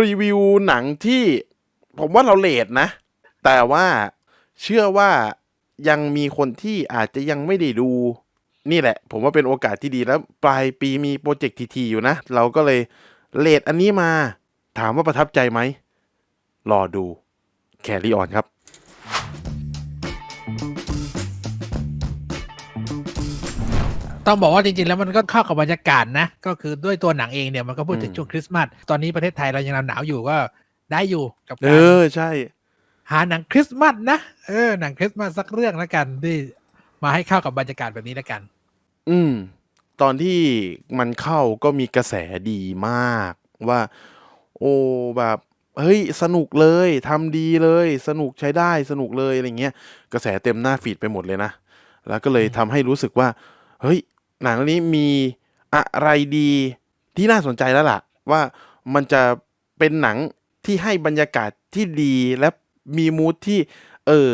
รีวิวหนังที่ผมว่าเราเลดนะ แต่ว่าเชื่อว่ายังมีคนที่อาจจะยังไม่ได้ดู นี่แหละ ผมว่าเป็นโอกาสที่ดีแล้ว ปลายปีมีโปรเจกต์ทีทีอยู่นะ เราก็เลยเลดอันนี้มา ถามว่าประทับใจไหม รอดูแครี่ออนครับ ต้องบอกว่าจริงๆ แล้วมันก็เข้ากับบรรยากาศนะ ก็คือด้วยตัวหนังเองเนี่ยมันก็พูดถึงอืมช่วงคริสต์มาสตอนนี้ประเทศไทยเรายังหนาวๆอยู่ก็ได้อยู่กับเอการอใช่ หาหนังคริสต์มาสนะเออหนังคริสต์มาสสักเรื่องแล้วกันที่มาให้เข้ากับบรรยากาศแบบนี้แล้วกัน อืม ตอนที่มันเข้าก็มีกระแสดีมากว่า โอ้แบบเฮ้ยสนุกเลยทำดีเลย สนุกใช้ได้สนุกเลยอะไรเงี้ย กระแสเต็มหน้าฟีดไปหมดเลยนะ แล้วก็เลยทำให้รู้สึกว่า เฮ้ย หนังเรื่องนี้มีอะไรดีที่น่าสนใจแล้วล่ะ ว่ามันจะเป็นหนังที่ให้บรรยากาศที่ดีและมีมูทที่ เออ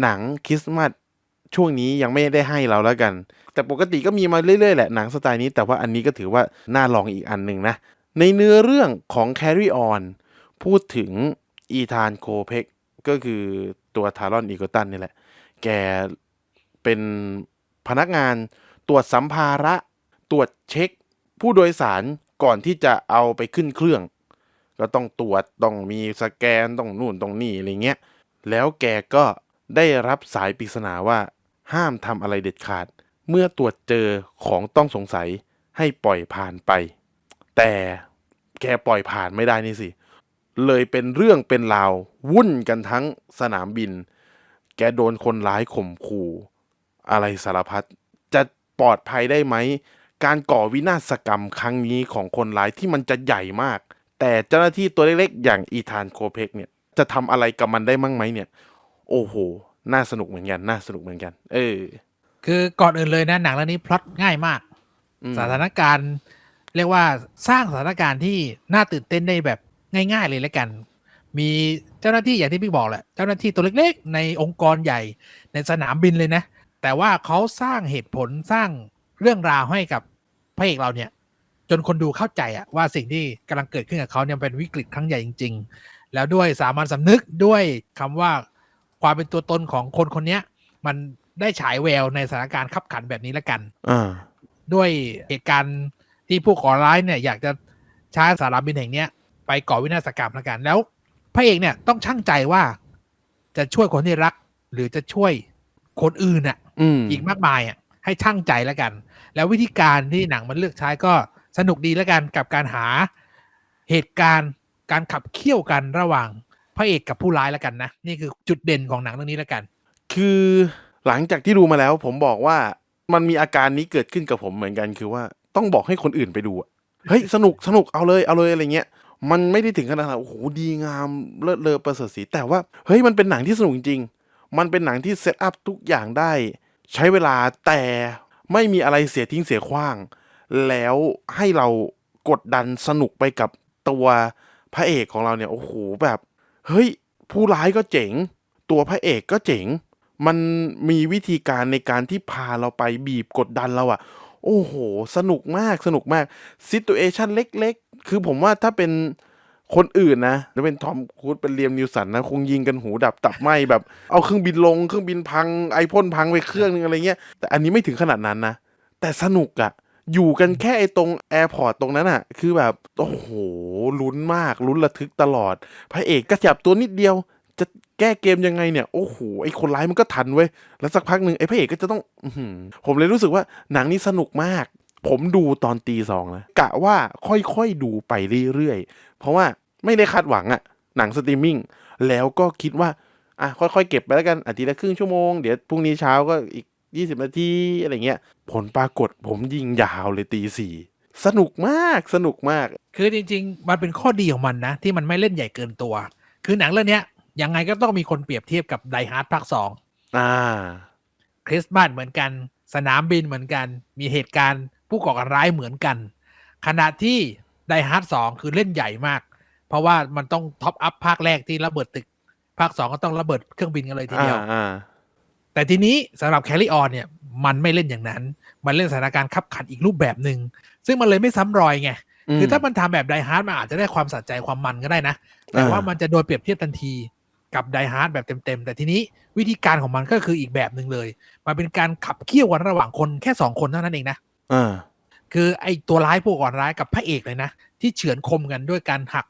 หนังคริสต์มาสช่วงนี้ยังไม่ได้ให้เราแล้วกัน แต่ปกติก็มีมาเรื่อยๆแหละหนังสไตล์นี้แต่ว่าอันนี้ก็ถือว่า น่าลองอีกอันหนึ่งนะ ในเนื้อเรื่องของ Carry On พูดถึงอีธานโคเ e กก็คือตัวทารอนอีโกตันนี่แหละ แกเป็นพนักงาน ตรวจสัมภาระ ตรวจเช็ค ผู้โดยสารก่อนที่จะเอาไปขึ้นเครื่อง ก็ต้องตรวจต้องมีสแกนต้องนู่นต้องนี่อะไรเงี้ยแล้วแกก็ได้รับสายปริศนาว่า ห้ามทำอะไรเด็ดขาด เมื่อตรวจเจอของต้องสงสัยให้ปล่อยผ่านไป แต่แกปล่อยผ่านไม่ได้นี่สิ เลยเป็นเรื่องเป็นราววุ่นกันทั้งสนามบิน แกโดนคนร้ายข่มขู่ อะไรสารพัด ปลอดภัยได้ไหม การก่อวินาศกรรมครั้งนี้ของคนร้ายที่มันจะใหญ่มาก แต่เจ้าหน้าที่ตัวเล็กๆ อย่างอีธานโคเพ็กเนี่ยจะทำอะไรกับมันได้มั่งไหมเนี่ย โอ้โห น่าสนุกเหมือนกัน น่าสนุกเหมือนกัน เออ คือก่อนอื่นเลยนะหนังเรื่องนี้พล็อตง่ายมากอืมสถานการณ์ เรียกว่าสร้างสถานการณ์ที่น่าตื่นเต้นได้แบบง่าย ๆ เลยแล้วกัน มีเจ้าหน้าที่อย่างที่พี่บอกแหละ เจ้าหน้าที่ตัวเล็กๆ ในองค์กรใหญ่ในสนามบินเลยนะ แต่ว่าเขาสร้างเหตุผลสร้างเรื่องราวให้กับพระเอกเราเนี่ย จนคนดูเข้าใจอะว่าสิ่งที่กำลังเกิดขึ้นกับเขาเนี่ยเป็นวิกฤตครั้งใหญ่จริง ๆ แล้วด้วยสามัญสำนึกด้วยคำว่าความเป็นตัวตนของคนคนเนี้ยมันได้ฉายแววในสถานการณ์ขับขันแบบนี้แล้วกันอ่าด้วยเหตุการณ์ที่ผู้ก่อร้ายเนี่ย อยากจะใช้สนามบินแห่งเนี้ยไปก่อวินาศกรรมแล้วกันแล้ว พระเอกเนี่ยต้องช่างใจว่าจะช่วยคนที่รัก หรือจะช่วย คนอื่นอะอืมอีกมากมายอะให้ช่างใจแล้วกัน แล้ววิธีการที่หนังมันเลือกใช้ก็สนุกดีแล้วกันกับการหาเหตุการณ์การขับเคี่ยวกันระหว่างพระเอกกับผู้ร้ายแล้วกันนะนี่คือจุดเด่นของหนังเรื่องนี้แล้วกัน คือหลังจากที่ดูมาแล้ว ผมบอกว่ามันมีอาการนี้เกิดขึ้นกับผมเหมือนกันคือว่าต้องบอกให้คนอื่นไปดูอะเฮ้ยสนุกสนุกเอาเลยเอาเลยอะไรเงี้ยมันไม่ได้ถึงขนาดว่าโอ้โหดีงามเลิศเลอประเสริฐสีแต่ว่าเฮ้ยมันเป็นหนังที่สนุกจริงๆ มันเป็นหนังที่เซตอัพทุกอย่างได้ ใช้เวลาแต่ไม่มีอะไรเสียทิ้งเสียขว้าง แล้วให้เรากดดันสนุกไปกับตัวพระเอกของเราเนี่ย โอ้โหแบบ เฮ้ย ผู้ร้ายก็เจ๋ง ตัวพระเอกก็เจ๋ง มันมีวิธีการในการที่พาเราไปบีบกดดันเราอะโอ้โห สนุกมากสนุกมากซิตูเอชันเล็ก ๆ คือผมว่าถ้าเป็น คนอื่นนะถ้าเป็นทอมครูซเป็นเลียมนิวสันนะคงยิงกันหูดับตับไหมแบบ เอาเครื่องบินลงเครื่องบินพังไอพ่นพังไปเครื่องนึงอะไรเงี้ยแต่อันนี้ไม่ถึงขนาดนั้นนะ แต่สนุกอะอยู่กันแค่ไอตรงแอร์พอร์ตตรงนั้นอะคือแบบ โอ้โหลุ้นมากลุ้นระทึกตลอด พระเอกกระจับตัวนิดเดียว จะแก้เกมยังไงเนี่ย โอ้โหไอคนร้ายมันก็ทันเว้ยแล้วสักพักหนึ่งไอพระเอกก็จะต้องอผมเลยรู้สึกว่าหนังนี้สนุกมากผมดูตอนตีสองนะกะว่าค่อยๆดูไปเรื่อย เพราะว่าไม่ได้คาดหวังอะหนังสตรีมมิ่งแล้วก็คิดว่าอะค่อยๆเก็บไปแล้วกันอาทิตย์ละครึ่งชั่วโมง เดี๋ยวพรุ่งนี้เช้าก็อีกยี่สิบนาทีอะไรเงี้ย ผลปรากฏผมยิงยาวเลยตีสี่สนุกมากสนุกมาก คือจริง ๆ มันเป็นข้อดีของมันนะ ที่มันไม่เล่นใหญ่เกินตัว คือหนังเรื่องเนี้ยยังไงก็ต้องมีคนเปรียบเทียบกับไดฮาร์ดภาคสองอ่าคริสต์มาสเหมือนกัน สนามบินเหมือนกัน มีเหตุการณ์ผู้ก่อการร้ายเหมือนกัน ขณะที่ ไดฮาร์ดสองคือเล่นใหญ่มาก เพราะว่ามันต้องท็อปอัพภาคแรกที่ระเบิดตึก ภาคสองก็ต้องระเบิดเครื่องบินกันเลยทีอ่าเดียวอ่าแต่ทีนี้สำหรับแค r รี่ออนเนี่ย มันไม่เล่นอย่างนั้น มันเล่นสถานการณ์ขับขันอีกรูปแบบหนึ่งซึ่งมันเลยไม่ซ้ำรอยไงคือถ้ามันทำแบบไดฮาร์ดมันอาจจะได้ความสะใจความมันก็ได้นะ แต่ว่ามันจะโดนเปรียบเทียบทันทีกับไดฮาร์ดแบบเต็มๆ แต่ทีนี้วิธีการของมันก็คืออีกแบบหนึ่งเลย มันเป็นการขับเคี่ยวกันระหว่างคนแค่สองคนเท่านั้นเองนะอ่า คือไอตัวร้ายผู้ก่อนร้ายกับพระเอกเลยนะ ที่เฉือนคมกันด้วยการหัก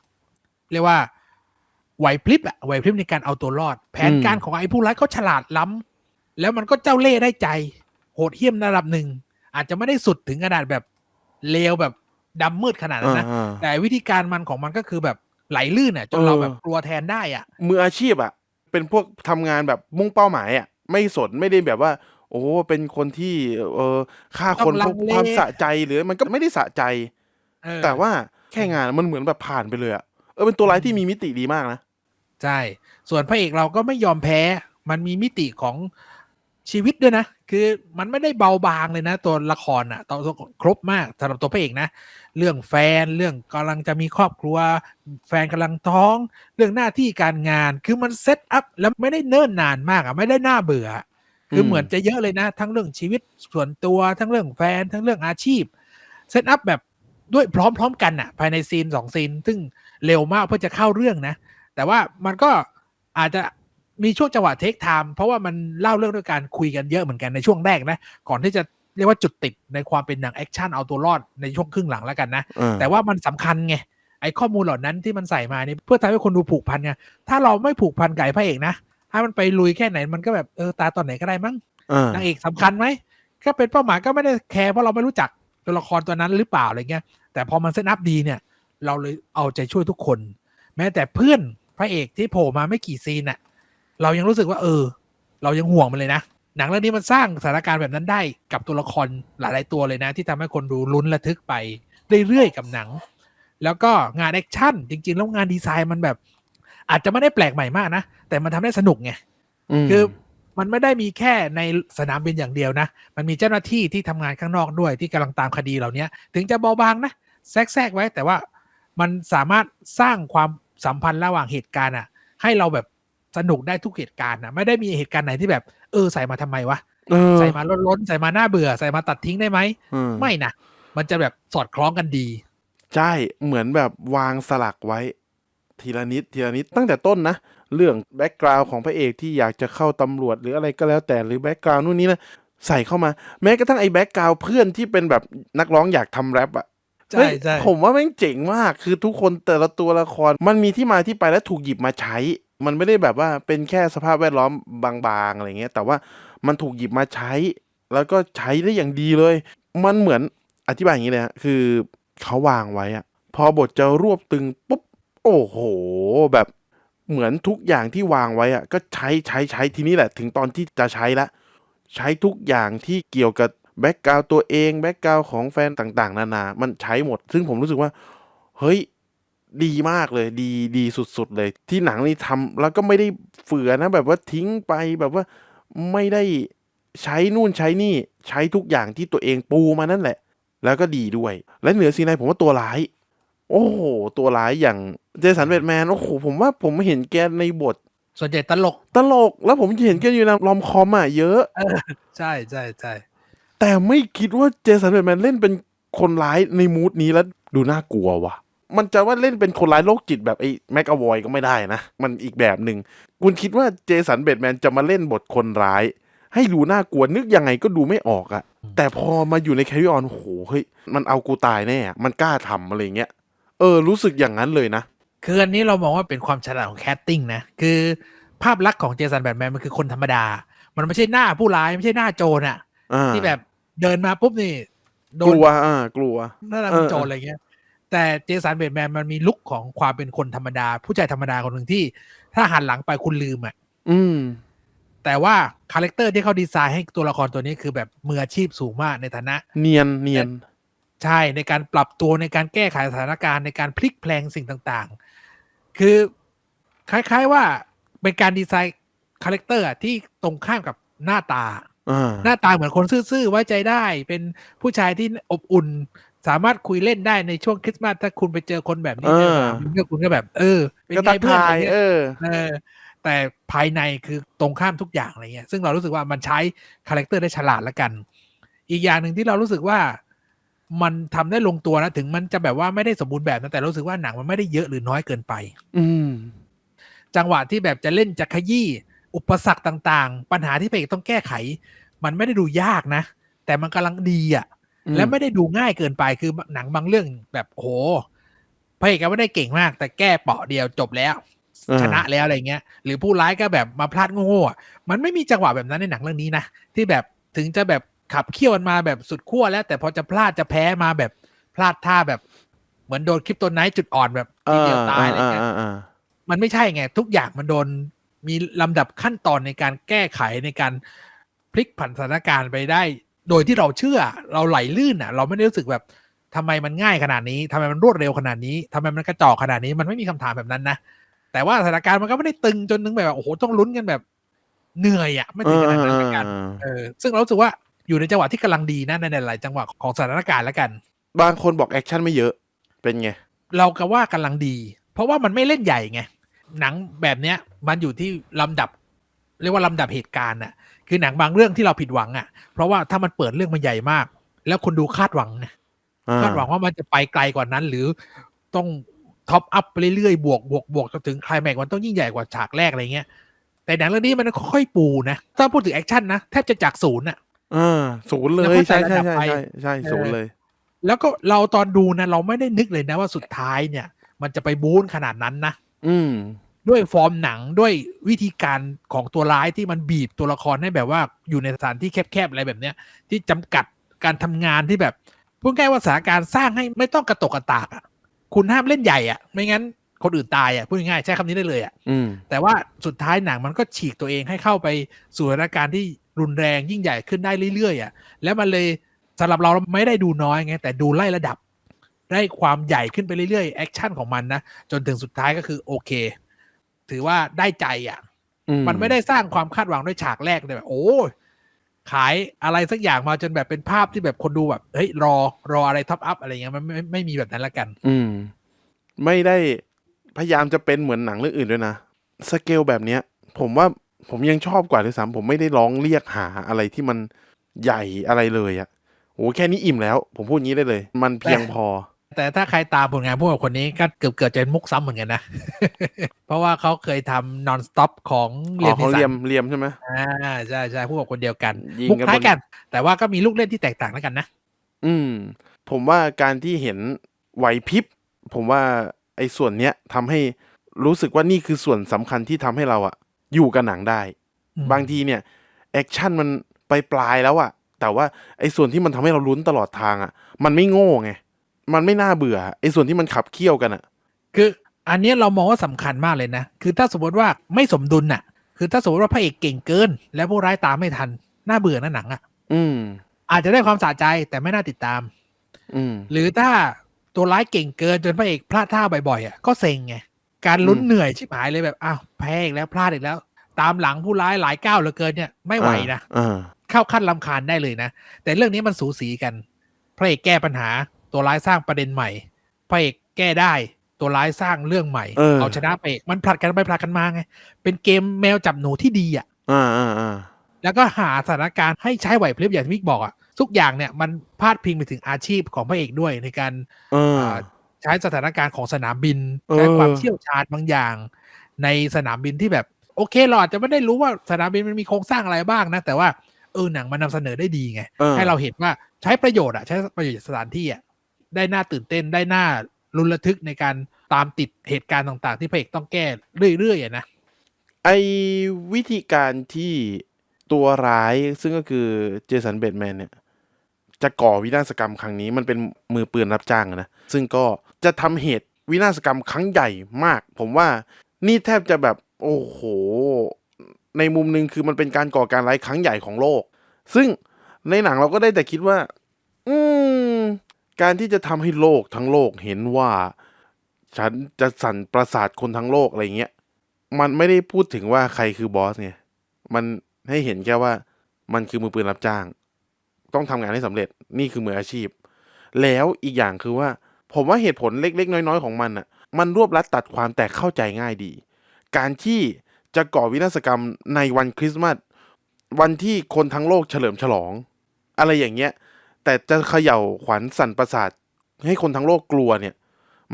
เรียกว่าไหวพริบอะไหวพริบในการเอาตัวรอด แผนการของไอ้ผู้ร้ายเขาฉลาดล้ำแล้วมันก็เจ้าเล่ห์ได้ใจ โหดเหี้ยมระดับหนึ่ง อาจจะไม่ได้สุดถึงขนาดแบบเลวแบบดำมืดขนาดนั้นนะอ่าแต่วิธีการมันของมันก็คือแบบไหลลื่นอะจนเราเออแบบกลัวแทนได้อะ มืออาชีพอะ เป็นพวกทำงานแบบมุ่งเป้าหมายอะ ไม่สนไม่ได้แบบว่า โอ้เป็นคนที่ เออฆ่าคนต้องเพลังเลราะความสะใจหรือมันก็ไม่ได้สะใจเออแต่ว่าแค่งานมันเหมือนแบบผ่านไปเลยอะเออเป็นตัวร้ายที่มีมิติดีมากนะใช่ ส่วนพระเอกเราก็ไม่ยอมแพ้ มันมีมิติของชีวิตด้วยนะ คือมันไม่ได้เบาบางเลยนะ ตัวละครอะตัวตัวครบมากสำหรับตัวพระเอกนะ เรื่องแฟน เรื่องกำลังจะมีครอบครัว แฟนกำลังท้อง เรื่องหน้าที่การงาน คือมันเซตอัพแล้วไม่ได้เนิ่นนานมากอะไม่ได้น่าเบื่อ คือเหมือนจะเยอะเลยนะ ทั้งเรื่องชีวิตส่วนตัวทั้งเรื่องแฟน ทั้งเรื่องอาชีพเซตอัพแบบด้วยพร้อมๆกันอะภายในซีนสองซีน ซึ่งเร็วมากเพื่อจะเข้าเรื่องนะ แต่ว่ามันก็อาจจะมีช่วงจังหวะเทคไทม์เพราะว่ามันเล่าเรื่องด้วยการคุยกันเยอะเหมือนกันในช่วงแรกนะ ก่อนที่จะเรียกว่าจุดติดในความเป็นหนังแอคชั่นเอาตัวรอดในช่วงครึ่งหลังแล้วกันนะเออแต่ว่ามันสำคัญไงไอ้ข้อมูลเหล่านั้นที่มันใส่มานี่เพื่อทำให้คนดูผูกพันไงถ้าเราไม่ผูกพันกับไอ้พระเอกนะ ถ้ามันไปลุยแค่ไหนมันก็แบบเออตายตอนไหนก็ได้มั้งเออนางเอกสำคัญไหมก็เป็นเป้าหมายก็ไม่ได้แคร์เพราะเราไม่รู้จักตัวละครตัวนั้นหรือเปล่าอะไรเงี้ย แต่พอมันเซตอัพดีเนี่ย เราเลยเอาใจช่วยทุกคน แม้แต่เพื่อนพระเอกที่โผล่มาไม่กี่ซีนน่ะ เรายังรู้สึกว่าเออ เรายังห่วงมันเลยนะหนังเรื่องนี้มันสร้างสถานการณ์แบบนั้นได้กับตัวละครหลาย ๆ ตัวเลยนะ ที่ทำให้คนดูลุ้นระทึกไปเรื่อย ๆ กับหนัง แล้วก็งานแอคชั่นจริง ๆ แล้วงานดีไซน์มันแบบ อาจจะไม่ได้แปลกใหม่มากนะ แต่มันทำได้สนุกไงมคือมันไม่ได้มีแค่ในสนามบินอย่างเดียวนะ มันมีเจ้าหน้าที่ที่ทำงานข้างนอกด้วยที่กำลังตามคดีเหล่านี้ถึงจะเบาบางนะแทรกๆไว้ แต่ว่ามันสามารถสร้างความสัมพันธ์ระหว่างเหตุการณ์อะ ให้เราแบบสนุกได้ทุกเหตุการณ์อะ ไม่ได้มีเหตุการณ์ไหนที่แบบ เออใส่มาทำไมวะเออใส่มาล้นๆใส่มาหน้าเบื่อใส่มาตัดทิ้งได้ไหมเออไม่นะมันจะแบบสอดคล้องกันดี ใช่เหมือนแบบวางสลักไว้ ทีละนิดทีละนิดตั้งแต่ต้นนะ เรื่องแบ็กกราวของพระเอกที่อยากจะเข้าตำรวจหรืออะไรก็แล้วแต่หรือแบ็กกราวนู่นนี่นะใส่เข้ามา แม้กระทั่งไอ้แบ็กกราวเพื่อนที่เป็นแบบนักร้องอยากทำแรปอะใช่เฮ้ยใช่ผมว่าแม่งเจ๋งมากคือทุกคนแต่ละตัวละครมันมีที่มาที่ไปและถูกหยิบมาใช้ มันไม่ได้แบบว่าเป็นแค่สภาพแวดล้อมบางๆอะไรเงี้ย แต่ว่ามันถูกหยิบมาใช้ แล้วก็ใช้ได้อย่างดีเลย มันเหมือนอธิบายอย่างนี้เลยฮะคือเขาวางไว้อะพอบทจะรวบตึงปุ๊บ โอ้โห แบบเหมือนทุกอย่างที่วางไว้อะก็ใช้ใช้ใช้ทีนี้แหละ ถึงตอนที่จะใช้ละ ใช้ทุกอย่างที่เกี่ยวกับแบ็กกราวตัวเองแบ็กกราวของแฟนต่างๆ นานา มันใช้หมด ซึ่งผมรู้สึกว่า เฮ้ยดีมากเลย ดีดีสุด ๆ เลย ที่หนังนี่ทำแล้วก็ไม่ได้เฝือนะ แบบว่าทิ้งไปแบบว่าไม่ได้ใช้นู่นใช้นี่ ใช้ทุกอย่างที่ตัวเองปูมานั่นแหละ แล้วก็ดีด้วย และเหนือสิ่งใดผมว่าตัวร้าย โอ้โห ตัวร้ายอย่างเจสันเวดแมนโอ้โหผมว่าผมเห็นแกในบท ส่วนใหญ่ตลกตลก แล้วผมเห็นแกอยู่ในลอมคอมอะเยอะใช่ใช่ใช่แต่ไม่คิดว่าเจสันเบดแมนเล่นเป็นคนร้ายในมูดนี้แล้วดูน่ากลัวว่ะ มันจะว่าเล่นเป็นคนร้ายโรคจิตแบบไอ้แม็กอวอยก็ไม่ได้นะ มันอีกแบบหนึ่งคุณคิดว่าเจสันเบดแมนจะมาเล่นบทคนร้าย ให้ดูน่ากลัวนึกยังไงก็ดูไม่ออกอะแต่พอมาอยู่ในแคริออนโหเฮ้ยมันเอากูตายแน่อะมันกล้าทำอะไรเงี้ย เออ รู้สึกอย่างนั้นเลยนะ คืออันนี้เรามองว่าเป็นความฉลาดของแคสติ้งนะ คือภาพลักษณ์ของเจสันแบทแมนมันคือคนธรรมดา มันไม่ใช่หน้าผู้ร้าย ไม่ใช่หน้าโจรอะอ่าที่แบบเดินมาปุ๊บนี่โดกนลัวอ่ากลัวหน้าตาเออเป็นโจรอะไรเงี้ย แต่เจสันเบทแมนมันมีลุคของความเป็นคนธรรมดา ผู้ชายธรรมดาคนหนึ่งที่ ถ้าหันหลังไปคุณลืมอะอืม แต่ว่าคาแรคเตอร์ที่เขาดีไซน์ให้ตัวละครตัวนี้คือแบบมืออาชีพสูงมากในฐานะ เนียนเนียน ใช่ในการปรับตัวในการแก้ไขสถานการณ์ในการพลิกแพลงสิ่งต่างๆ คือคล้าย ๆว่าเป็นการดีไซน์คาแรคเตอร์อะที่ตรงข้ามกับหน้าตาอ่าหน้าตาเหมือนคนซื่อๆไว้ใจได้ เป็นผู้ชายที่อบอุ่น สามารถคุยเล่นได้ในช่วงคริสต์มาสถ้าคุณไปเจอคนแบบนี้เออในสนามบินก็คุณก็แบบ เออ เป็นก็ไงทักเพื่อนทาอะไรยเงี้ยเออเออแต่ภายในคือตรงข้ามทุกอย่างอะไรเงี้ยซึ่งเรารู้สึกว่ามันใช้คาแรคเตอร์ได้ฉลาดละกัน อีกอย่างหนึ่งที่เรารู้สึกว่า มันทำได้ลงตัวนะถึงมันจะแบบว่าไม่ได้สมบูรณ์แบบนะแต่รู้สึกว่าหนังมันไม่ได้เยอะหรือน้อยเกินไป อืมจังหวะที่แบบจะเล่นจะขยี้อุปสรรคต่างๆ ปัญหาที่พระเอกต้องแก้ไข มันไม่ได้ดูยากนะ แต่มันกำลังดีอะอืมและไม่ได้ดูง่ายเกินไปคือหนังบางเรื่องแบบโอ้โหพระเอกก็ไม่ได้เก่งมาก แต่แก้เปาะเดียวจบแล้วอ่าชนะแล้วอะไรเงี้ย หรือผู้ร้ายก็แบบมาพลาดโง่ๆอะมันไม่มีจังหวะแบบนั้นในหนังเรื่องนี้นะที่แบบถึงจะแบบ ขับเคี่ยวมันมาแบบสุดขั้วแล้ว แต่พอจะพลาดจะแพ้มาแบบพลาดท่าแบบ เหมือนโดนคลิปตัวไนท์จุดอ่อนแบบทีเดียวตายอะไรเงี้ยอ่าอ่ามันไม่ใช่ไง ทุกอย่างมันโดนมีลำดับขั้นตอนในการแก้ไขในการพลิกผันสถานการณ์ไปได้ โดยที่เราเชื่อ เราไหลลื่นอะ เราไม่ได้รู้สึกแบบทำไมมันง่ายขนาดนี้ทำไมมันรวดเร็วขนาดนี้ทำไมมันกระจอกขนาดนี้มันไม่มีคำถามแบบนั้นนะแต่ว่าสถานการณ์มันก็ไม่ได้ตึงจนนึงแบบโอ้โหต้องลุ้นกันแบบเหนื่อยอะไม่ถึงขนาดนั้นเหมือนกันเออซึ่งเรารู้สึกว่า อยู่ในจังหวะที่กำลังดีนะในหลายๆจังหวะของสถานการณ์แล้วกัน บางคนบอกแอคชั่นไม่เยอะเป็นไง เราก็ว่ากำลังดี เพราะว่ามันไม่เล่นใหญ่ไง หนังแบบเนี้ยมันอยู่ที่ลำดับ เรียกว่าลำดับเหตุการณ์น่ะ คือหนังบางเรื่องที่เราผิดหวังอะ เพราะว่าถ้ามันเปิดเรื่องมันใหญ่มาก แล้วคนดูคาดหวังไงอ่าคาดหวังว่ามันจะไปไกลกว่านั้น หรือต้องท็อปอัพไปเรื่อยๆบวกบวกบวกจนถึงไคลแม็กซ์มันต้องยิ่งใหญ่กว่าฉากแรกอะไรเงี้ยแต่หนังเรื่องนี้มันค่อยๆปูนะ ถ้าพูดถึงแอคชั่นนะ แทบจะจากศูนย์อะ อ่าศูนย์เลแล้วย เข้าใจใช่ใช่ระดับใช่ไป ใช่ใช่ศูนย์เลย แล้วก็เราตอนดูนะเราไม่ได้นึกเลยนะว่าสุดท้ายเนี่ย มันจะไปบู๊นขนาดนั้นนะ อืม ด้วยฟอร์มหนังด้วยวิธีการของตัวร้ายที่มันบีบตัวละครให้แบบว่าอยู่ในสถานที่แคบๆอะไรแบบเนี้ย ที่จำกัดการทำงานที่แบบพูดง่ายๆว่าสถานการณ์สร้างให้ไม่ต้องกระตกกระตากอะคุณห้ามเล่นใหญ่อะไม่งั้นคนอื่นตายอะพูดง่ายๆใช้คำนี้ได้เลยอะอืม แต่ว่าสุดท้ายหนังมันก็ฉีกตัวเองให้เข้าไปสู่สถานการณ์ที่ รุนแรงยิ่งใหญ่ขึ้นได้เรื่อยๆอะแล้วมันเลยสำหรับเราไม่ได้ดูน้อยไงแต่ดูไล่ระดับ ได้ความใหญ่ขึ้นไปเรื่อยๆแอคชั่นของมันนะจนถึงสุดท้ายก็คือโอเค ถือว่าได้ใจอะอืมันไม่ได้สร้างความคาดหวังด้วยฉากแรกเลยแบบ โอ้ยขายอะไรสักอย่างมาจนแบบเป็นภาพที่แบบคนดูแบบเฮ้ยรอรออะไรท็อปอัพอะไรเงี้ยมันไม่ไม่ไม่มีแบบนั้นละกัน อืม ไม่ได้พยายามจะเป็นเหมือนหนังเรื่องอื่นด้วยนะสเกลแบบเนี้ย ผมว่า ผมยังชอบกว่าด้วยซ้ำผมไม่ได้ร้องเรียกหาอะไรที่มันใหญ่อะไรเลยอะโอ้แค่นี้อิ่มแล้ว ผมพูดงี้ได้เลย มันเพียงพอ แต่ถ้าใครตามผลงานพวกคนนี้ก็เกือบเกือบจะเป็นมุกซ้ำเหมือนกันนะ เพราะว่าเขาเคยทำ non stop ของอ๋เรียอนนิเขาสัเลียมนเลียมใช่ไหมอ่าใช่ใช่พวกคนเดียวกันยิงมุกกันคล้ายบนกัน แต่ว่าก็มีลูกเล่นที่แตกต่างแล้วกันนะอืม ผมว่าการที่เห็นไหวพริบผมว่าไอ้ส่วนเนี้ยทำให้รู้สึกว่านี่คือส่วนสำคัญที่ทำให้เราอะ อยู่กับหนังได้อืมบางทีเนี่ยแอคชั่นมันไปปลายแล้วอะแต่ว่าไอ้ส่วนที่มันทำให้เราลุ้นตลอดทางอะมันไม่โง่ไงมันไม่น่าเบื่อไอ้ส่วนที่มันขับเคี่ยวกันอะคืออันเนี้ยเรามองว่าสำคัญมากเลยนะ คือถ้าสมมติว่าไม่สมดุลน่ะ คือถ้าสมมติว่าพระเอกเก่งเกิน แล้วผู้ร้ายตามไม่ทัน น่าเบื่อนะหนังอะ อืม อาจจะได้ความสะใจแต่ไม่น่าติดตาม อืม หรือถ้าตัวร้ายเก่งเกินจนพระเอกพลาดท่าบ่อยๆอะก็เซ็งไง การลุ้นอืมเหนื่อยชิบหายเลยแบบอ้าวแพ้อีกแล้วพลาดอีกแล้ว ตามหลังผู้ร้ายหลายก้าวเหลือเกินเนี่ยไม่ไหวนะอ่าเข้าขั้นลำคาญได้เลยนะ แต่เรื่องนี้มันสูสีกันพระเอกแก้ปัญหาตัวร้ายสร้างประเด็นใหม่พระเอกแก้ได้ตัวร้ายสร้างเรื่องใหม่เออเอาชนะพระเอกมันผลัดกันไปผลัดกันมาไงเป็นเกมแมวจับหนูที่ดีอะอ่าอ่าอ่าแล้วก็หาสถานการณ์ให้ใช้ไหวพริบอย่างที่มิกบอกอะทุกอย่างเนี่ยมันพาดพิงไปถึงอาชีพของพระเอกด้วยในการเอออ่า ใช้สถานการณ์ของสนามบินเออใช้ความเชี่ยวชาญบางอย่าง ในสนามบินที่แบบ โอเคเราอาจจะไม่ได้รู้ว่าสนามบินมันมีโครงสร้างอะไรบ้างนะ แต่ว่าเออหนังมันนำเสนอได้ดีไงออให้เราเห็นว่าใช้ประโยชน์อะใช้ประโยชน์จากสถานที่อะได้น่าตื่นเต้นได้น่ารุนระทึกในการตามติดเหตุการณ์ต่างๆ ที่พระเอกต้องแก้เรื่อยๆอะนะไอวิธีการที่ตัวร้ายซึ่งก็คือเจสันเบดแมนเนี่ย จะก่อวินาศกรรมครั้งนี้มันเป็นมือปืนรับจ้างนะซึ่งก็จะทำเหตุวินาศกรรมครั้งใหญ่มาก ผมว่านี่แทบจะแบบโอ้โห ในมุมหนึ่งคือมันเป็นการก่อการร้ายครั้งใหญ่ของโลก ซึ่งในหนังเราก็ได้แต่คิดว่า อืม การที่จะทำให้โลกทั้งโลกเห็นว่า ฉันจะสั่นประสาทคนทั้งโลกอะไรเงี้ยมันไม่ได้พูดถึงว่าใครคือบอสไงมันให้เห็นแค่ว่า มันคือมือปืนรับจ้าง ต้องทำงานให้สำเร็จนี่คือมืออาชีพ แล้วอีกอย่างคือว่า ผมว่าเหตุผลเล็กๆ น้อยๆ ของมันอะ มันรวบรัดตัดความแต่เข้าใจง่ายดี การที่จะก่อวินาศกรรมในวันคริสต์มาสวันที่คนทั้งโลกเฉลิมฉลอง อะไรอย่างเงี้ย แต่จะเขย่าขวัญสั่นประสาท ให้คนทั้งโลกกลัวเนี่ย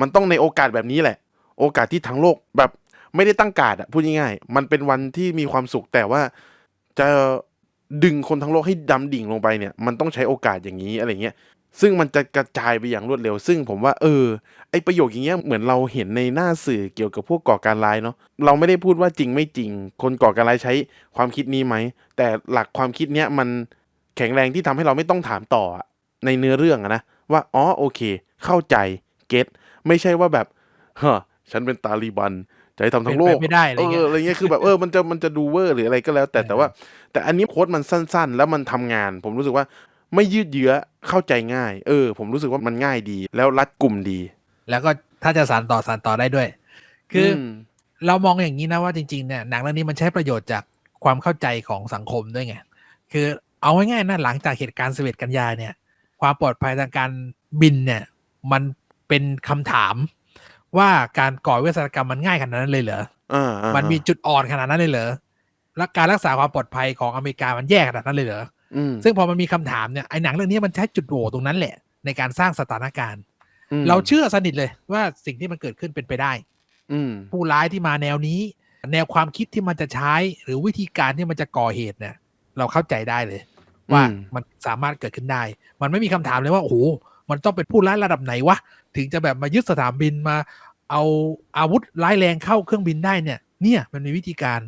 มันต้องในโอกาสแบบนี้แหละ โอกาสที่ทั้งโลกแบบไม่ได้ตั้งการอะพูดง่ายๆมันเป็นวันที่มีความสุขแต่ว่าจะ ดึงคนทั้งโลกให้ดำดิ่งลงไปเนี่ย มันต้องใช้โอกาสอย่างนี้อะไรเงี้ยซึ่งมันจะกระจายไปอย่างรวดเร็ว ซึ่งผมว่าเออ ไอประโยคอย่างเงี้ยเหมือนเราเห็นในหน้าสื่อเกี่ยวกับพวกก่อการร้ายเนาะเราไม่ได้พูดว่าจริงไม่จริง คนก่อการร้ายใช้ความคิดนี้ไหม แต่หลักความคิดเนี้ยมันแข็งแรงที่ทำให้เราไม่ต้องถามต่อในเนื้อเรื่องอะนะว่าอ๋อโอเค เข้าใจเก็ตไม่ใช่ว่าแบบเฮ้อฉันเป็นตาลีบัน จะให้ทำทั้งโลกเป็นไปไม่ได้อะไรเอเงี้อยอะไรเงี้ยคือแบบเออมันจะมันจะดูเวอร์หรืออะไรก็แล้ว แต่เออแต่ว่า แต่อันนี้โค้ดมันสั้น ๆ แล้วมันทำงาน ผมรู้สึกว่าไม่ยืดเยื้อเข้าใจง่าย เออ ผมรู้สึกว่ามันง่ายดี แล้วรัดกลุ่มดี แล้วก็ถ้าจะสานต่อสานต่อได้ด้วย คืออมเรามองอย่างนี้นะว่าจริงๆเนี่ยหนังเรื่องนี้มันใช้ประโยชน์จากความเข้าใจของสังคมด้วยไงคือเอาง่ายๆนะหลังจากเหตุการณ์11กันยาเนี่ย ความปลอดภัยทางการบินเนี่ย มันเป็นคำถาม ว่าการก่อวิศวกรรมมันง่ายขนาดนั้นเลยเหรออ่าอ่ามันมีจุดอ่อนขนาดนั้นเลยเหรอและการรักษาความปลอดภัยของอเมริกามันแย่ขนาดนั้นเลยเหรออืมซึ่งพอมันมีคำถามเนี่ยไอ้หนังเรื่องนี้มันใช้จุดโหว่ตรงนั้นแหละ ในการสร้างสถานการณ์อืมเราเชื่อสนิทเลยว่าสิ่งที่มันเกิดขึ้นเป็นไปได้ อืมผู้ร้ายที่มาแนวนี้ แนวความคิดที่มันจะใช้ หรือวิธีการที่มันจะก่อเหตุเนี่ย เราเข้าใจได้เลย ว่าอืมมันสามารถเกิดขึ้นได้ มันไม่มีคำถามเลยว่าโอ้โหมันต้องเป็นผู้ร้ายระดับไหนวะถึงจะแบบมายึดสนามบินมา เอาอาวุธร้ายแรงเข้าเครื่องบินได้เนี่ย เนี่ยมันมีวิธีการ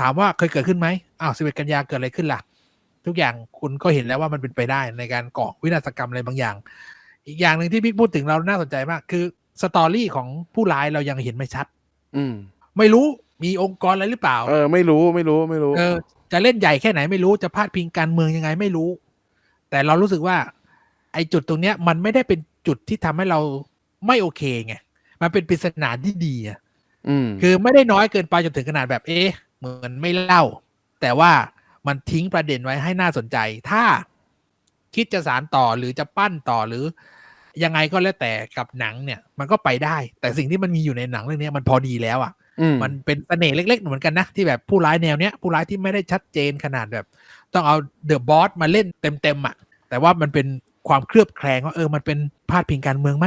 ถามว่าเคยเกิดขึ้นไหมอ้าวสิบเอ็ดกันยาเกิดอะไรขึ้นล่ะ ทุกอย่างคุณก็เห็นแล้วว่ามันเป็นไปได้ในการก่อวินาศกรรมอะไรบางอย่าง อีกอย่างหนึ่งที่พี่พูดถึงเราน่าสนใจมาก คือสตอรี่ของผู้ร้ายเรายังเห็นไม่ชัด อืม ไม่รู้มีองค์กรอะไรหรือเปล่า เออ ไม่รู้ไม่รู้ไม่รู้ เออ จะเล่นใหญ่แค่ไหนไม่รู้จะพาดพิงการเมืองยังไงไม่รู้ แต่เรารู้สึกว่า ไอ้จุดตรงเนี้ย มันไม่ได้เป็นจุดที่ทำให้เราไม่โอเคไง มันเป็นปริศนาที่ดีอะอืมคือไม่ได้น้อยเกินไปจนถึงขนาดแบบเอ๊ะเหมือนไม่เล่า แต่ว่ามันทิ้งประเด็นไว้ให้น่าสนใจ ถ้าคิดจะสารต่อหรือจะปั้นต่อหรือ ยังไงก็แล้วแต่กับหนังเนี่ย มันก็ไปได้ แต่สิ่งที่มันมีอยู่ในหนังเรื่องเนี้ยมันพอดีแล้วอะอืมมันเป็นเสน่ห์เล็ก ๆ เหมือนกันนะที่แบบผู้ร้ายแนวเนี้ยผู้ร้ายที่ไม่ได้ชัดเจนขนาดแบบ ต้องเอาเดอะบอสมาเล่นเต็มๆอะ แต่ว่ามันเป็นความเคลือบแคลงว่าเออมันเป็นพาดพิงการเมืองไหม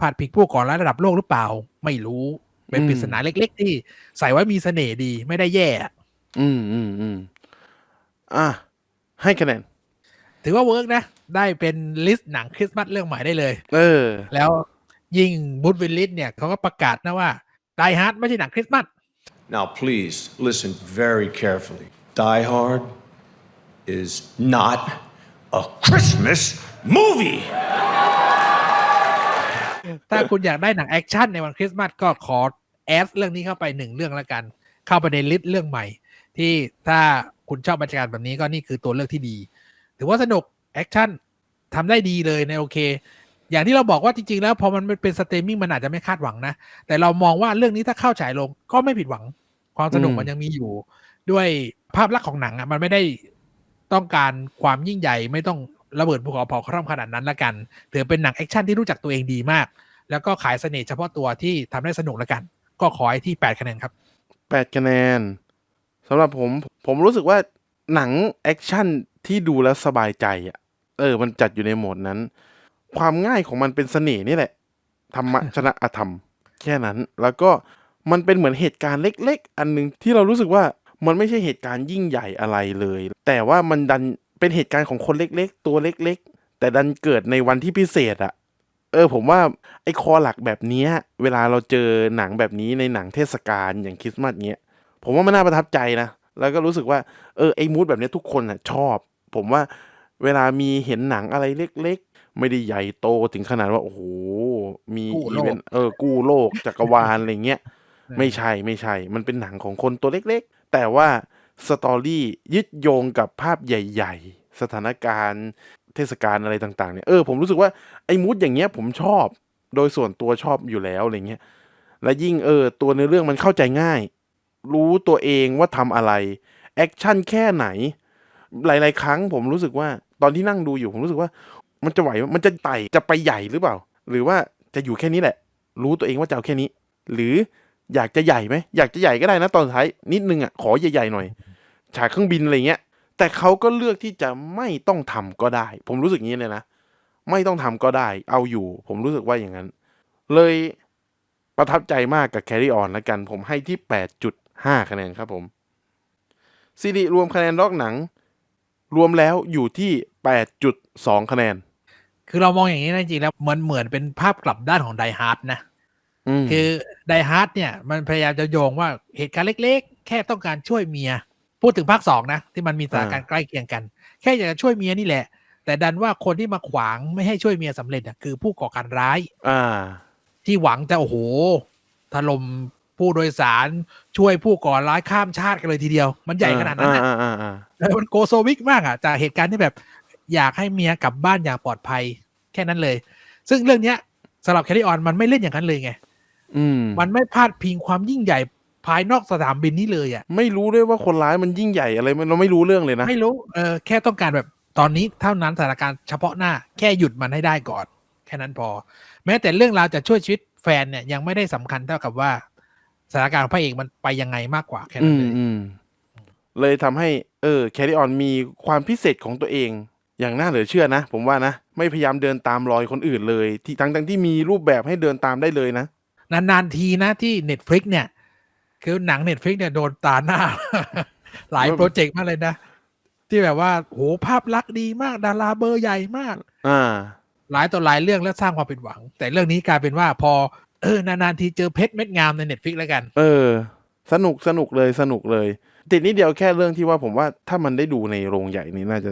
พาดพิงผู้ก่อร้ายระดับโลกหรือเปล่า ไม่รู้เป็นปริศนาเล็ก ๆ ที่ ใส่ไว้มีเสน่ห์ดีไม่ได้แย่อะอืมอืมอืมอะให้คะแนนถือว่าเวิร์กนะ ได้เป็นลิสต์หนังคริสต์มาสเรื่องใหม่ได้เลย เออ แล้วยิ่งบูธวิลลิสเนี่ยเขาก็ประกาศนะว่าไดฮาร์ดไม่ใช่หนังคริสต์มาส Now, please listen very carefully. Die Hard is not a Christmas movie. ถ้าคุณอยากได้หนังแอคชั่นในวันคริสต์มาสก็ขอแอดเรื่องนี้เข้าไปหนึ่งเรื่องแล้วกัน เข้าไปในลิสต์เรื่องใหม่ ที่ถ้าคุณชอบบรรยากาศแบบนี้ก็นี่คือตัวเลือกที่ดี ถือว่าสนุกแอคชั่นทำได้ดีเลยในโอเค อย่างที่เราบอกว่าจริง ๆ แล้วพอมันเป็นสตรีมมิ่งมันอาจจะไม่คาดหวังนะ แต่เรามองว่าเรื่องนี้ถ้าเข้าฉายลงก็ไม่ผิดหวัง ความสนุกอืมมันยังมีอยู่ ด้วยภาพลักษณ์ของหนังอะมันไม่ได้ต้องการความยิ่งใหญ่ไม่ต้อง ระเบิดภูเขาเผาคร่ำขนาดนั้นละกันถือเป็นหนังแอคชั่นที่รู้จักตัวเองดีมาก แล้วก็ขายเสน่ห์เฉพาะตัวที่ทำได้สนุกละกัน ก็ขอให้ที่8คะแนนครับแปดคะแนนสำหรับผมผมรู้สึกว่าหนังแอคชั่นที่ดูแล้วสบายใจอะเออ มันจัดอยู่ในโหมดนั้น ความง่ายของมันเป็นเสน่ห์นี่แหละธรรมะชนะอธรรม แค่นั้น แล้วก็มันเป็นเหมือนเหตุการณ์เล็ก ๆ อันหนึ่งที่เรารู้สึกว่ามันไม่ใช่เหตุการณ์ยิ่งใหญ่อะไรเลย แต่ว่ามันดัน เป็นเหตุการณ์ของคนเล็กๆ ตัวเล็กๆ แต่ดันเกิดในวันที่พิเศษอะเออ ผมว่าไอ้คอหลักแบบเนี้ยเวลาเราเจอหนังแบบนี้ในหนังเทศกาลอย่างคริสต์มาสเนี้ย ผมว่ามันน่าประทับใจนะ แล้วก็รู้สึกว่าเออไอ้มูดแบบเนี้ยทุกคนอะชอบ ผมว่าเวลามีเห็นหนังอะไรเล็กๆ ไม่ได้ใหญ่โตถึงขนาดว่า โอ้โห มีกู้อีโลกเวนต์เออกู้โลกจักรวาลอะไรเงี้ย ไม่ใช่ไม่ใช่ มันเป็นหนังของคนตัวเล็กๆ แต่ว่า สตอรี่ยึดโยงกับภาพใหญ่ ๆ สถานการณ์เทศกาลอะไรต่าง ๆเนี่ยเออผมรู้สึกว่าไอ้มูดอย่างเงี้ยผมชอบ โดยส่วนตัวชอบอยู่แล้วอะไรเงี้ยและยิ่งเออตัวเนื้อเรื่องมันเข้าใจง่าย รู้ตัวเองว่าทำอะไรแอคชั่นแค่ไหน หลาย ๆ ครั้งผมรู้สึกว่าตอนที่นั่งดูอยู่ผมรู้สึกว่า มันจะไหวมมันจะไต่จะไปใหญ่หรือเปล่า หรือว่าจะอยู่แค่นี้แหละ รู้ตัวเองว่าจะเอาแค่นี้ หรือ อยากจะใหญ่ไหมอยากจะใหญ่ก็ได้นะตอนท้ายนิดนึงอะขอใหญ่ๆหน่อยฉากเครื่องบินอะไรเงี้ย แต่เขาก็เลือกที่จะไม่ต้องทำก็ได้ ผมรู้สึกงี้เลยนะไม่ต้องทำก็ได้ เอาอยู่ ผมรู้สึกว่าอย่างนั้น เลยประทับใจมากกับ Carry On แล้วกัน ผมให้ที่ 8.5 คะแนนครับผมซีรีรวมคะแนนลอกหนัง รวมแล้วอยู่ที่ 8.2 คะแนน คือเรามองอย่างนี้นะจริงๆแล้วมันเหมือนเป็นภาพกลับด้านของไดฮาร์ดนะ คือไดฮาร์ดเนี่ย มันพยายามจะโยงว่าเหตุการณ์เล็กๆ แค่ต้องการช่วยเมีย พูดถึงภาคสองนะ ที่มันมีสถานการณ์ใกล้เคียงกัน แค่อยากจะช่วยเมียนี่แหละ แต่ดันว่าคนที่มาขวางไม่ให้ช่วยเมียสำเร็จอะคือผู้ก่อการร้ายอ่าที่หวังจะโอ้โหถล่มผู้โดยสารช่วยผู้ก่อร้ายข้ามชาติกันเลยทีเดียว มันใหญ่ขนาดนั้นนะอ่าอ่าอ่าเออมันโกโซวิกมากอะจากเหตุการณ์ที่แบบ อยากให้เมียกลับบ้านอย่างปลอดภัย แค่นั้นเลย ซึ่งเรื่องเนี้ยสำหรับแคริออนมันไม่เล่นอย่างนั้นเลยไงอื มมันไม่พาดพิงความยิ่งใหญ่ภายนอกสนามบินนี้เลยอะ ไม่รู้ด้วยว่าคนร้ายมันยิ่งใหญ่อะไรมันเราไม่รู้เรื่องเลยนะ ไม่รู้เออแค่ต้องการแบบตอนนี้เท่านั้นสถานการณ์เฉพาะหน้าแค่หยุดมันให้ได้ก่อน แค่นั้นพอ แม้แต่เรื่องราวจะช่วยชีวิตแฟนเนี่ยยังไม่ได้สำคัญเท่ากับว่าสถานการณ์ของพระเอกมันไปยังไงมากกว่าแค่อืนั้นมเลยอืมเลยทำให้ เออแคริออนมีความพิเศษของตัวเอง อย่างน่าเหลือเชื่อนะ ผมว่านะ ไม่พยายามเดินตามรอยคนอื่นเลย ที่ทั้งทั้งที่มีรูปแบบให้เดินตามได้เลยนะ นานๆทีนะที่ Netflix เนี่ย คือหนัง Netflix เนี่ยโดนตาหน้า หลายว่าโปรเจกต์มากเลยนะ ที่แบบว่าโหภาพลักษณ์ดีมาก ดาราเบอร์ใหญ่มากอ่าหลายต่อหลายเรื่องแล้วสร้างความเป็นหวัง แต่เรื่องนี้กลายเป็นว่าพอเออนานๆทีเจอเพชรเม็ดงามใน Netflix แล้วกัน เออ สนุกสนุกเลยสนุกเลย ติดนิดเดียวแค่เรื่องที่ว่าผมว่าถ้ามันได้ดูในโรงใหญ่นี่น่าจะ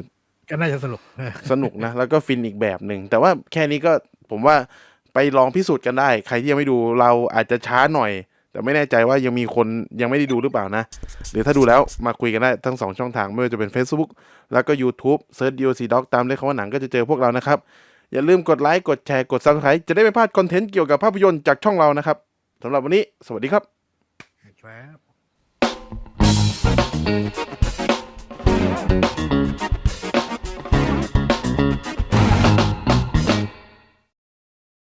ก็น่าจะสนุก สนุกนะ แล้วก็ฟินอีกแบบหนึ่ง แต่ว่าแค่นี้ก็ผมว่า ไปลองพิสูจน์กันได้ ใครที่ยังไม่ดูเราอาจจะช้าหน่อย แต่ไม่แน่ใจว่ายังมีคนยังไม่ได้ดูหรือเปล่านะ หรือถ้าดูแล้วมาคุยกันได้ทั้งสองช่องทาง ไม่ว่าจะเป็น Facebook แล้วก็ YouTube เซิร์ช DOC Doc ตามเลยคำว่าหนังก็จะเจอพวกเรานะครับ อย่าลืมกดไลค์กดแชร์กด Subscribe จะได้ไม่พลาดคอนเทนต์เกี่ยวกับภาพยนตร์จากช่องเรานะครับสำหรับวันนี้ สวัสดีครับ ครับ